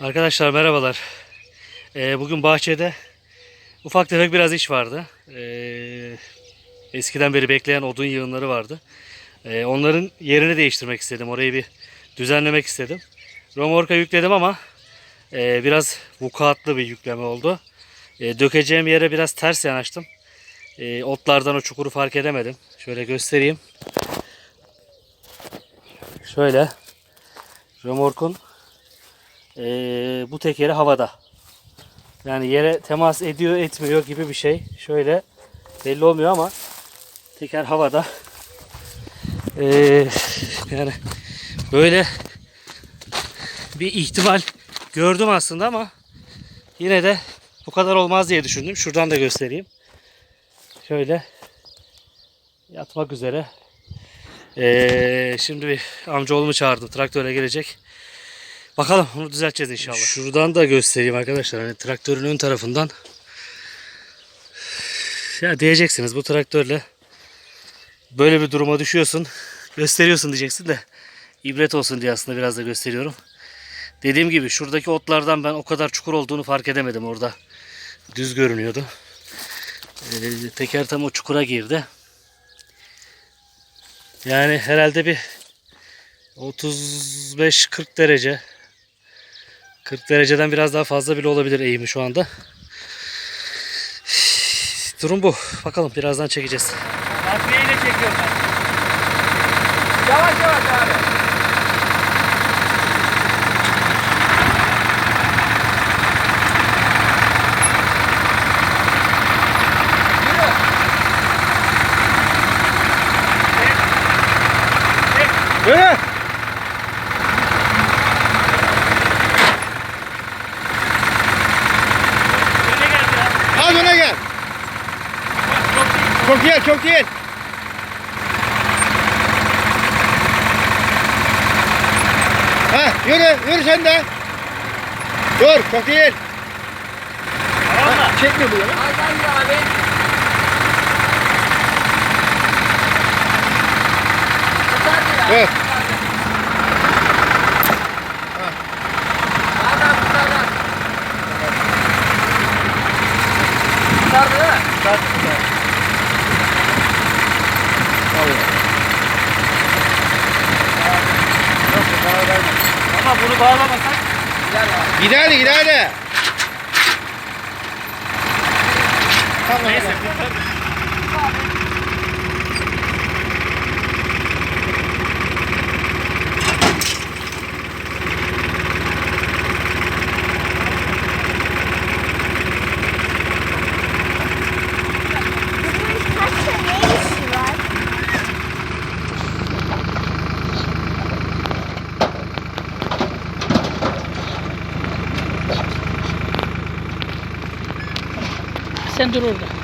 Arkadaşlar merhabalar. Ee, bugün bahçede ufak tefek biraz iş vardı. Ee, eskiden beri bekleyen odun yığınları vardı. Ee, onların yerini değiştirmek istedim. Orayı bir düzenlemek istedim. Romorka yükledim ama e, biraz vukuatlı bir yükleme oldu. E, dökeceğim yere biraz ters yanaştım. E, otlardan o çukuru fark edemedim. Şöyle göstereyim. Şöyle. Romorkun ee, bu tekeri havada. Yani yere temas ediyor etmiyor gibi bir şey. Şöyle belli olmuyor ama teker havada. Ee, yani böyle bir ihtimal gördüm aslında ama yine de bu kadar olmaz diye düşündüm. Şuradan da göstereyim. Şöyle yatmak üzere. Ee, şimdi bir amcaoğlumu çağırdım. Traktörle gelecek. Bakalım bunu düzelteceğiz inşallah. Şuradan da göstereyim arkadaşlar. Hani traktörün ön tarafından ya diyeceksiniz bu traktörle böyle bir duruma düşüyorsun. Gösteriyorsun diyeceksin de ibret olsun diye aslında biraz da gösteriyorum. Dediğim gibi şuradaki otlardan ben o kadar çukur olduğunu fark edemedim orada. Düz görünüyordu. Ee, teker tam o çukura girdi. Yani herhalde bir 35-40 derece 40 dereceden biraz daha fazla bile olabilir eğimi şu anda. Durum bu. Bakalım birazdan çekeceğiz. Takviyeyle çekiyorum ben. Yavaş yavaş abi. Yürü. Yürü. Öne gel öne gel. Çok değil, çok değil. Ha, yürü, yürü sen de. Dur, çok değil. Tamam mı? Çekme bu yana. Aynen abi. Evet. Sardı değil mi? Sardı. Ama bunu bağlamasak gider abi. Gider de, gider de. Tamam. Neyse. Sen dur orada.